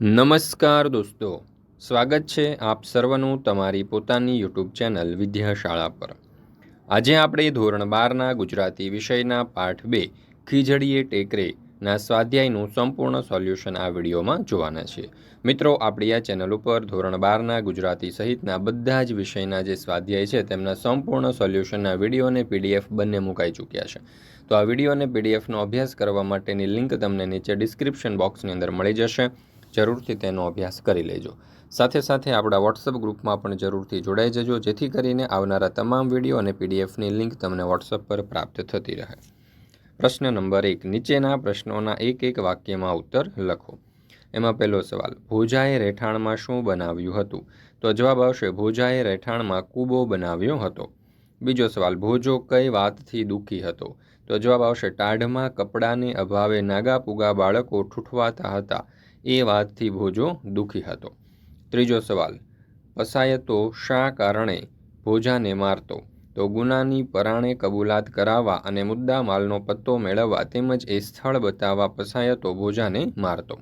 નમસ્કાર દોસ્તો, સ્વાગત છે આપ સર્વનું તમારી પોતાની યુટ્યુબ ચેનલ વિદ્યાશાળા પર. આજે આપણે ધોરણ બારના ગુજરાતી વિષયના પાઠ બે, ખીજડીએ ટેકરેના સ્વાધ્યાયનું સંપૂર્ણ સોલ્યુશન આ વિડીયોમાં જોવાના છે. મિત્રો, આપણી આ ચેનલ ઉપર ધોરણ બારના ગુજરાતી સહિતના બધા જ વિષયના જે સ્વાધ્યાય છે તેમના સંપૂર્ણ સોલ્યુશનના વીડિયો અને પીડીએફ બંને મુકાઈ ચૂક્યા છે. તો આ વીડિયો અને પીડીએફનો અભ્યાસ કરવા માટેની લિંક તમને નીચે ડિસ્ક્રિપ્શન બોક્સની અંદર મળી જશે. જરૂરથી તેનો અભ્યાસ કરી લેજો. સાથે સાથે આપણા વોટ્સઅપ ગ્રુપમાં પણ જરૂરથી જોડાઈ જજો, જેથી કરીને આવનારા તમામ વીડિયો અને પીડીએફની લિંક તમને વોટ્સઅપ પર પ્રાપ્ત થતી રહે. પ્રશ્ન નંબર એક, નીચેના પ્રશ્નોના એક એક વાક્યમાં ઉત્તર લખો. એમાં પહેલો સવાલ, ભોજાએ રહેઠાણમાં શું બનાવ્યું હતું? તો જવાબ આવશે, ભોજાએ રહેઠાણમાં કૂબો બનાવ્યો હતો. બીજો સવાલ, ભોજો કઈ વાતથી દુઃખી હતો? તો જવાબ આવશે, ટાઢમાં કપડાને અભાવે નાગા પુગા બાળકો ઠૂઠવાતા હતા. એ વાતથી ભોજો દુઃખી હતો. ત્રીજો સવાલ પસાયતો શા કારણે ભોજાને મારતો? તો ગુનાની પરાણે કબૂલાત કરાવવા અને મુદ્દા માલનો પત્તો મેળવવા તેમજ એ સ્થળ બતાવવા પસાયતો ભોજાને મારતો.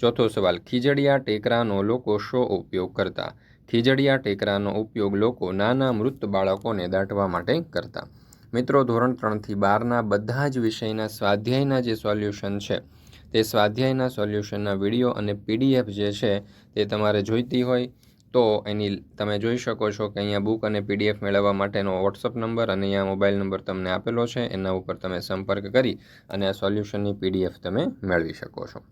ચોથો સવાલ, ખીજડીયા ટેકરાનો લોકો શો ઉપયોગ કરતા? ખીજડીયા ટેકરાનો ઉપયોગ લોકો નાના મૃત બાળકોને દાટવા માટે કરતા. મિત્રો, ધોરણ ત્રણથી બારના બધા જ વિષયના સ્વાધ્યાયના જે સોલ્યુશન છે તે સ્વાધ્યાયના સોલ્યુશનના વીડિયો અને પીડીએફ જે છે તે તમારે જોઈતી હોય તો એની તમે જોઈ શકો છો કે અહીંયા બુક અને પીડીએફ મેળવવા માટેનો વોટ્સઅપ નંબર અને અહીંયા મોબાઈલ નંબર તમને આપેલો છે. એના ઉપર તમે સંપર્ક કરી અને આ સોલ્યુશનની પીડીએફ તમે મેળવી શકો છો.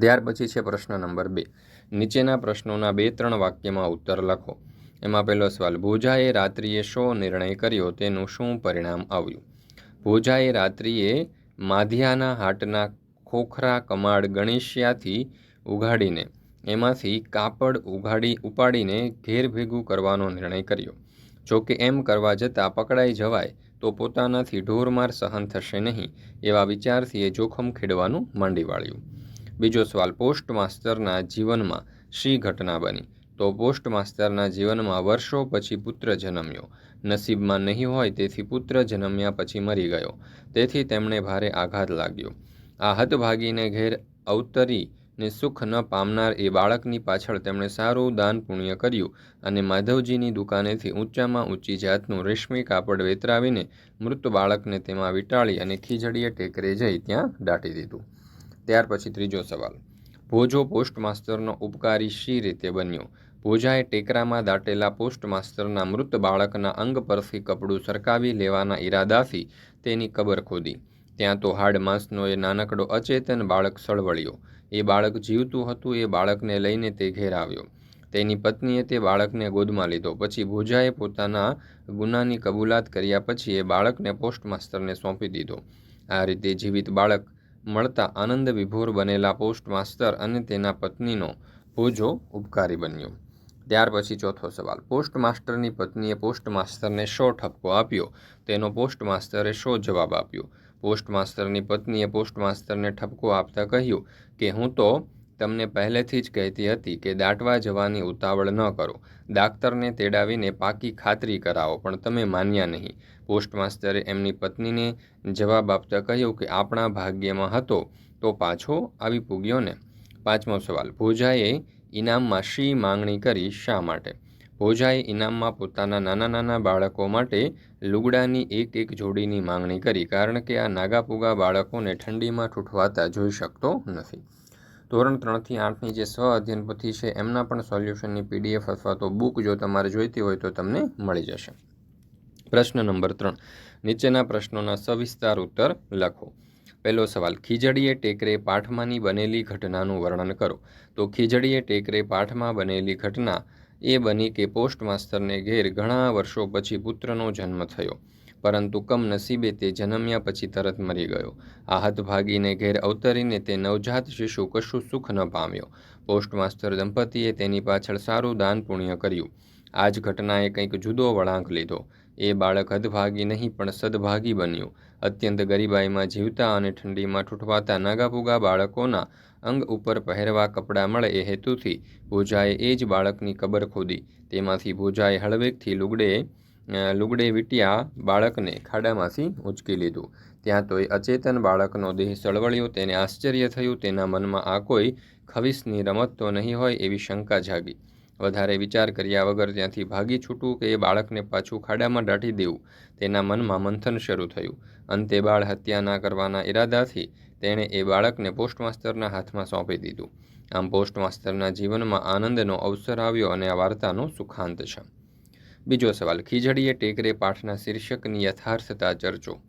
ત્યાર પછી છે પ્રશ્ન નંબર બે. નીચેના પ્રશ્નોના બે ત્રણ વાક્યમાં ઉત્તર લખો. એમાં પહેલો સવાલ, ભોજાએ રાત્રિએ શો નિર્ણય કર્યો? તેનું શું પરિણામ આવ્યું? ભોજાએ રાત્રિએ માધિયાના હાટના ખોખરા કમાડ ગણેશિયાથી ઉઘાડીને, એમાંથી કાપડ ઉઘાડી ઉપાડીને ઘેર ભેગું કરવાનો નિર્ણય કર્યો. જો કે એમ કરવા જતાં પકડાઈ જવાય તો પોતાનાથી ઢોરમાર સહન થશે નહીં, એવા વિચારથી એ જોખમ ખેડવાનું માંડી વાળ્યું. બીજો સવાલ પોસ્ટ માસ્તરના જીવનમાં શી ઘટના બની? તો પોસ્ટ માસ્તરના જીવનમાં વર્ષો પછી પુત્ર જન્મ્યો. નસીબમાં નહીં હોય તેથી પુત્ર જન્મ્યા પછી મરી ગયો. તેથી તેમણે ભારે આઘાત લાગ્યો. આ હતભાગીને ઘેર અવતરીને સુખ ન પામનાર એ બાળકની પાછળ તેમણે સારું દાન પુણ્ય કર્યું અને માધવજીની દુકાનેથી ઊંચામાં ઊંચી જાતનું રેશમી કાપડ વેતરાવીને મૃત બાળકને તેમાં વીંટાળી અને ખીજડીએ ટેકરે જઈ ત્યાં દાટી દીધું. ત્યાર પછી ત્રીજો સવાલ. ભોજો પોસ્ટ માસ્તરનો ઉપકારી શી રીતે બન્યો? ભોજાએ ટેકરામાં દાટેલા પોસ્ટ માસ્તરના મૃત બાળકના અંગ પરથી કપડું સરકાવી લેવાના ઈરાદાથી તેની કબર ખોદી. ત્યાં તો હાડ એ નાનકડો અચેતન બાળક સળવળ્યો. એ બાળક જીવતું હતું, એ બાળકને લઈને તે ઘેર આવ્યો. તેની પત્નીએ તે બાળકને ગોદમાં લીધો. પછી ભોજાએ પોતાના ગુનાની કબૂલાત કર્યા પછી એ બાળકને પોસ્ટ માસ્તરને સોંપી દીધો. આ રીતે જીવિત બાળક મળતા આનંદ વિભોર બનેલા પોસ્ટ માસ્તર અને તેના પત્નીનો ભોજો ઉપકારી બન્યો. ત્યાર પછી ચોથો સવાલ. પોસ્ટ માસ્ટરની પત્નીએ પોસ્ટમાસ્ટરને શો ઠપકો આપ્યો? તેનો પોસ્ટ માસ્તરે શો જવાબ આપ્યો? પોસ્ટ માસ્તરની પત્નીએ પોસ્ટ માસ્તરને ઠપકો આપતા કહ્યું કે, હું તો તમને પહેલેથી જ કહેતી હતી કે દાટવા જવાની ઉતાવળ ન કરો. દાક્તરને તેડાવીને પાકી ખાતરી કરાવો, પણ તમે માન્યા નહીં. પોસ્ટ માસ્તરે એમની પત્નીને જવાબ આપતા કહ્યું કે, આપણા ભાગ્યમાં હતો, તો પાછો આવી પૂગ્યો ને પાંચમો સવાલ, ભોજાએ ઇનામમાં શી માંગણી કરી, શા માટે? ભોજાએ ઇનામમાં પોતાના નાના નાના બાળકો માટે લુગડાની એક એક જોડીની માંગણી કરી, કારણ કે આ નાગાપુગા બાળકોને ઠંડીમાં ઠૂઠવાતા જોઈ શકતો નથી. ધોરણ ત્રણથી આઠની જે સ્વ અધ્યયન પોથી છે, એમના પણ સોલ્યુશનની પીડીએફ અથવા તો બુક જો તમારે જોઈતી હોય તો તમને મળી જશે. પ્રશ્ન નંબર ત્રણ. નીચેના પ્રશ્નોના સવિસ્તાર ઉત્તર લખો. પહેલો સવાલ, ખીજડીએ ટેકરે પાઠમાંની બનેલી ઘટનાનું વર્ણન કરો. તો ખીજડીએ ટેકરે પાઠમાં બનેલી ઘટના એ બની કે પોસ્ટ માસ્તરને ઘેર ઘણા વર્ષો પછી પુત્રનો જન્મ થયો. પરંતુ કમનસીબે તે જન્મ્યા પછી તરત મરી ગયો. આહત ભાગીને ઘેર અવતરીને તે નવજાત શિશુ કશું સુખ ન પામ્યો. પોસ્ટ માસ્તર દંપતીએ તેની પાછળ સારું દાન પુણ્ય કર્યું. આ જ ઘટનાએ કંઈક જુદો વળાંક લીધો. એ બાળક હદભાગી નહીં, પણ સદભાગી બન્યું. અત્યંત ગરીબાઈમાં જીવતા અને ઠંડીમાં ઠૂઠવાતા નાગાપુગા બાળકોના અંગ ઉપર પહેરવા કપડાં મળે એ હેતુથી ભોજાએ એ જ બાળકની કબર ખોદી. તેમાંથી ભોજાએ હળવેકથી લુગડે લુગડે વીટ્યા બાળકને ખાડામાંથી ઉંચકી લીધું. ત્યાં તો એ અચેતન બાળકનો દેહ સળવળ્યો, તેને આશ્ચર્ય થયું, તેના મનમાં આ કોઈ ખવિસની રમત તો નહીં હોય એવી શંકા જાગી. વધારે વિચાર કર્યા વગર ત્યાંથી ભાગી છૂટવું કે એ બાળકને પાછું ખાડામાં દાટી દેવું, તેના મનમાં મંથન શરૂ થયું. અંતે બાળ હત્યા ના કરવાના ઈરાદાથી તેણે એ બાળકને પોસ્ટમાસ્ટરના હાથમાં સોંપી દીધું. આમ પોસ્ટમાસ્ટરના જીવનમાં આનંદનો અવસર આવ્યો અને આ વાર્તાનો સુખાંત છે. બીજો સવાલ, ખીજડીએ ટેકરે પાઠના શીર્ષકની યથાર્થતા ચર્ચો.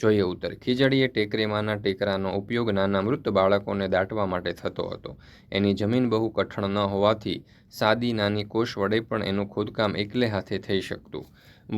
જોઈએ ઉત્તર, ખીજડીએ ટેકરેમાંના ટેકરાનો ઉપયોગ નાના મૃત બાળકોને દાટવા માટે થતો હતો. એની જમીન બહુ કઠણ ન હોવાથી સાદી નાની કોષ વડે પણ એનું ખોદકામ એકલે હાથે થઈ શકતું.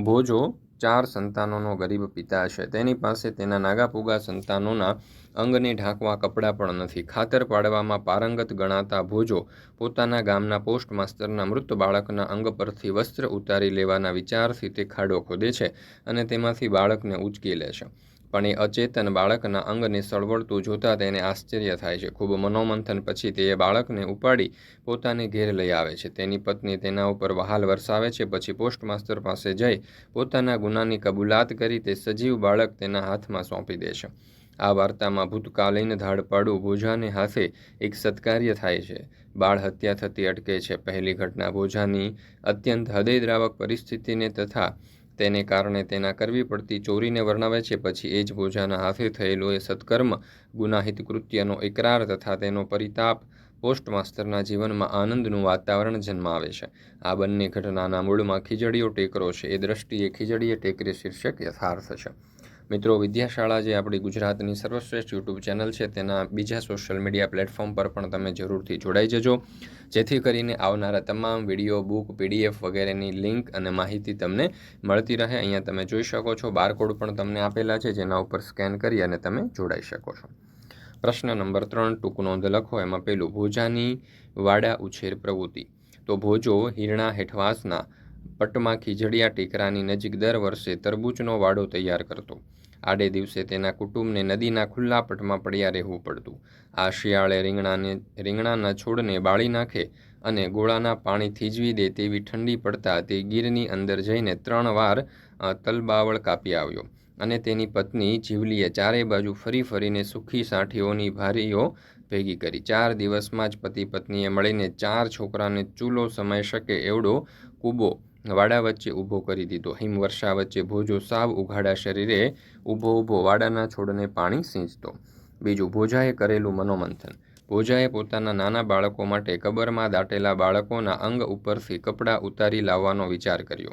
ભોજો ચાર સંતાનોનો ગરીબ પિતા છે. તેની પાસે તેના નાગાપૂગા સંતાનોના અંગને ઢાંકવા કપડાં પણ નથી. ખાતર પાડવામાં પારંગત ગણાતા ભોજો પોતાના ગામના પોસ્ટ માસ્તરના મૃત બાળકના અંગ પરથી વસ્ત્ર ઉતારી લેવાના વિચારથી તે ખાડો ખોદે છે અને તેમાંથી બાળકને ઉચકી લે છે. પણ એ અચેતન બાળકના અંગને સળવળતું જોતાં તેને આશ્ચર્ય થાય છે. ખૂબ મનોમંથન પછી તે બાળકને ઉપાડી પોતાને ઘેર લઈ આવે છે. તેની પત્ની તેના ઉપર વહાલ વરસાવે છે, પછી પોસ્ટમાસ્ટર પાસે જઈ પોતાના ગુનાની કબૂલાત કરી તે સજીવ બાળક તેના હાથમાં સોંપી દે છે. આ વાર્તામાં ભૂતકાલીન ધાડપાડું ભોજાને હાથે એક સત્કાર્ય થાય છે. બાળ હત્યા થતી અટકે છે. પહેલી ઘટના ભોજાની અત્યંત હૃદયદ્રાવક પરિસ્થિતિને તથા તેને કારણે તેના કરવી પડતી ચોરીને વર્ણવે છે. પછી એ જ ભોજાના હાથે થયેલો એ સત્કર્મ, ગુનાહિત કૃત્યનો એકરાર તથા તેનો પરિતાપ પોસ્ટમાસ્ટરના જીવનમાં આનંદનું વાતાવરણ જન્માવે છે. આ બંને ઘટનાના મૂળમાં ખીજડીયો ટેકરો છે. એ દ્રષ્ટિએ ખીજડીએ ટેકરી શીર્ષક યથાર્થ છે. મિત્રો, વિદ્યાશાળા જે આપણી ગુજરાતની સર્વશ્રેષ્ઠ યુટ્યુબ ચેનલ છે, તેના બીજા સોશિયલ મીડિયા પ્લેટફોર્મ પર પણ તમે જરૂરથી જોડાઈ જજો. જેથી કરીને આવનારા તમામ વીડિયો, બુક, પીડીએફ વગેરેની લિંક અને માહિતી તમને મળતી રહે. અહીંયા તમે જોઈ શકો છો, બારકોડ પણ તમને આપેલા છે, જેના ઉપર સ્કેન કરી અને તમે જોડાઈ શકો છો. પ્રશ્ન નંબર ત્રણ, ટૂંક નોંધ લખો. એમાં પેલું, ભોજાની વાડા ઉછેર પ્રવૃત્તિ. તો ભોજો હિરણા હેઠવાસના પટમાં ખીજડીયા ટીકરાની નજીક દર વર્ષે તરબૂચનો વાડો તૈયાર કરતો. આડે દિવસે તેના કુટુંબને નદીના ખુલ્લા પટમાં પડ્યા રહેવું પડતું. આ શિયાળે રીંગણાને, રીંગણાના છોડને બાળી નાખે અને ગોળાના પાણી થીજવી દે તેવી ઠંડી પડતા તે ગીરની અંદર જઈને ત્રણ વાર તલબાવળ કાપી આવ્યો અને તેની પત્ની જીવલીએ ચારે બાજુ ફરી ફરીને સુખી સાઠીઓની ભારીઓ ભેગી કરી. ચાર દિવસમાં જ પતિ પત્નીએ મળીને ચાર છોકરાને ચૂલો સમાઈ શકે એવડો કૂબો વાડા વચ્ચે ઊભો કરી દીધો. હિમવર્ષા વચ્ચે ભોજો સાવ ઉઘાડા શરીરે ઊભો ઊભો વાડાના છોડને પાણી સિંચતો. બીજું, ભોજાએ કરેલું મનોમંથન. ભોજાએ પોતાના નાના બાળકો માટે કબરમાં દાટેલા બાળકોના અંગ ઉપરથી કપડાં ઉતારી લાવવાનો વિચાર કર્યો.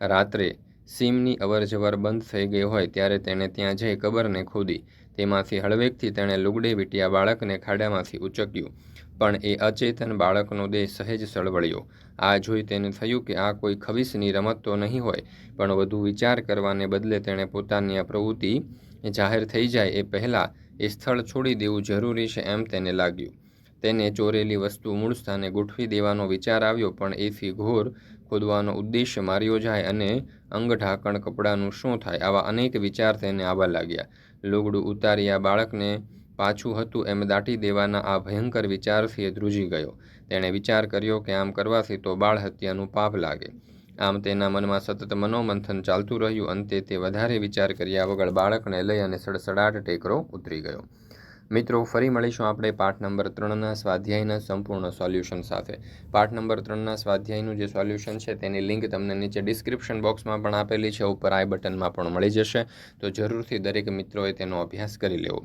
રાત્રે સીમની અવરજવર બંધ થઈ ગઈ હોય ત્યારે તેણે ત્યાં જઈ કબરને ખોદી. તેમાંથી હળવેકથી તેણે લુગડે વીટ્યા બાળકને ખાડામાંથી ઉચક્યું. પણ એ અચેતન બાળકનો દેહ સહેજ સળવળ્યો. આ જોઈ તેને થયું કે આ કોઈ ખવિસની રમત તો નહીં હોય, પણ વધુ વિચાર કરવાને બદલે તેણે પોતાની આ પ્રવૃત્તિ જાહેર થઈ જાય એ પહેલાં એ સ્થળ છોડી દેવું જરૂરી છે એમ તેને લાગ્યું. તેને ચોરેલી વસ્તુ મૂળ સ્થાને ગોઠવી દેવાનો વિચાર આવ્યો, પણ એથી ઘોર ખોદવાનો ઉદ્દેશ્ય માર્યો જાય અને અંગ ઢાંકણ કપડાનું શું થાય આવા અનેક વિચાર તેને આવવા લાગ્યા. લુગડું ઉતાર્યા બાળકને પાછું હતું એમ દાટી દેવાના આ ભયંકર વિચારથી એ ધ્રુજી ગયો. તેણે વિચાર કર્યો કે આમ કરવાથી તો બાળ હત્યાનું પાપ લાગે. આમ તેના મનમાં સતત મનોમંથન ચાલતું રહ્યું અંતે તે વધારે વિચાર કર્યા વગર બાળકને લઈ અને સડસડાટ ટેકરો ઉતરી ગયો. મિત્રો, ફરી મળીશું આપણે પાઠ નંબર ત્રણના સ્વાધ્યાયના સંપૂર્ણ સોલ્યુશન સાથે. પાઠ નંબર ત્રણના સ્વાધ્યાયનું જે સોલ્યુશન છે તેની લિંક તમને નીચે ડિસ્ક્રિપ્શન બોક્સમાં પણ આપેલી છે. ઉપર આઈ બટનમાં પણ મળી જશે. તો જરૂરથી દરેક મિત્રોએ તેનો અભ્યાસ કરી લેવો.